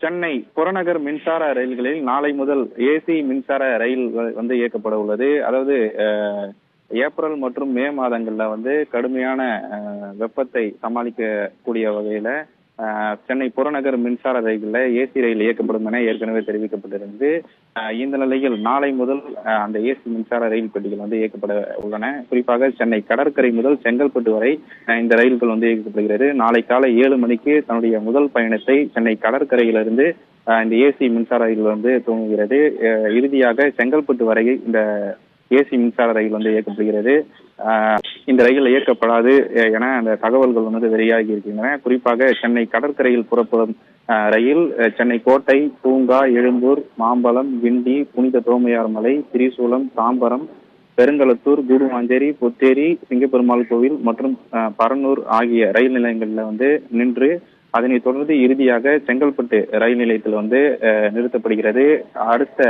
சென்னை புறநகர் மின்சார ரயில்களில் நாளை முதல் ஏசி மின்சார ரயில் வந்து இயக்கப்பட உள்ளது. அதாவது அஹ், ஏப்ரல் மற்றும் மே மாதங்கள்ல வந்து கடுமையான அஹ், வெப்பத்தை சமாளிக்கக்கூடிய வகையில சென்னை புறநகர் மின்சார ரயில்களில் ஏசி ரயில் இயக்கப்படும் என ஏற்கனவே தெரிவிக்கப்பட்டிருந்தது இந்த நிலையில் நாளை முதல் அந்த ஏசி மின்சார ரயில் பெட்டிகள் வந்து இயக்கப்பட உள்ளன. குறிப்பாக சென்னை கடற்கரை முதல் செங்கல்பட்டு வரை இந்த ரயில்கள் வந்து இயக்கப்படுகிறது. நாளை காலை ஏழு மணிக்கு தன்னுடைய முதல் பயணத்தை சென்னை கடற்கரையிலிருந்து இந்த ஏசி மின்சார ரயில் வந்து துவங்குகிறது. இறுதியாக செங்கல்பட்டு வரை இந்த ஏசி மின்சார ரயில் வந்து இயக்கப்படுகிறது. இந்த ரயில் இயக்கப்படாது என அந்த தகவல்கள் வந்து வெளியாகி இருக்கின்றன. குறிப்பாக சென்னை கடற்கரையில் புறப்படும் ரயில் சென்னை கோட்டை பூங்கா எழும்பூர் மாம்பலம் கிண்டி புனித தோமையார் மலை திரிசூலம் தாம்பரம் பெருங்களத்தூர் கூடுவாஞ்சேரி புத்தேரி சிங்கப்பெருமாள் கோவில் மற்றும் அஹ், பரனூர் ஆகிய ரயில் நிலையங்களில் வந்து நின்று அதனைத் தொடர்ந்து இறுதியாக செங்கல்பட்டு ரயில் நிலையத்தில் வந்து அஹ், நிறுத்தப்படுகிறது. அடுத்த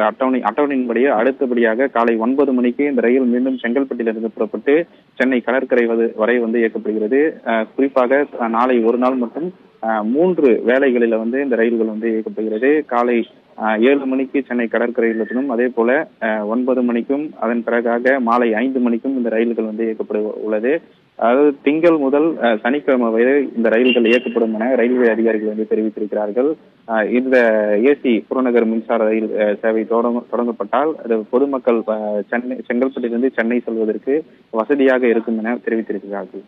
அட்டவணை அட்டவணையின்படி அடுத்தபடியாக காலை ஒன்பது மணிக்கு இந்த ரயில் மீண்டும் செங்கல்பட்டிலிருந்து புறப்பட்டு சென்னை கடற்கரை வரை வந்து இயக்கப்படுகிறது. அஹ், குறிப்பாக நாளை ஒரு நாள் மட்டும் மூன்று வேளைகளில வந்து இந்த ரயில்கள் வந்து இயக்கப்படுகிறது. காலை ஏழு மணிக்கு சென்னை கடற்கரையிலிருந்தும் அதே போல ஒன்பது மணிக்கும் அதன் பிறகாக மாலை ஐந்து மணிக்கும் இந்த ரயில்கள் வந்து இயக்கப்பட உள்ளது. அதாவது திங்கள் முதல் அஹ், சனிக்கிழமை வரை இந்த ரயில்கள் இயக்கப்படும் என ரயில்வே அதிகாரிகள் வந்து தெரிவித்திருக்கிறார்கள். அஹ், இந்த ஏசி புறநகர் மின்சார ரயில் சேவை தொடங்க தொடங்கப்பட்டால் அது பொதுமக்கள் அஹ், சென்னை செங்கல்பட்டிலிருந்து சென்னை செல்வதற்கு வசதியாக இருக்கும் என தெரிவித்திருக்கிறார்கள்.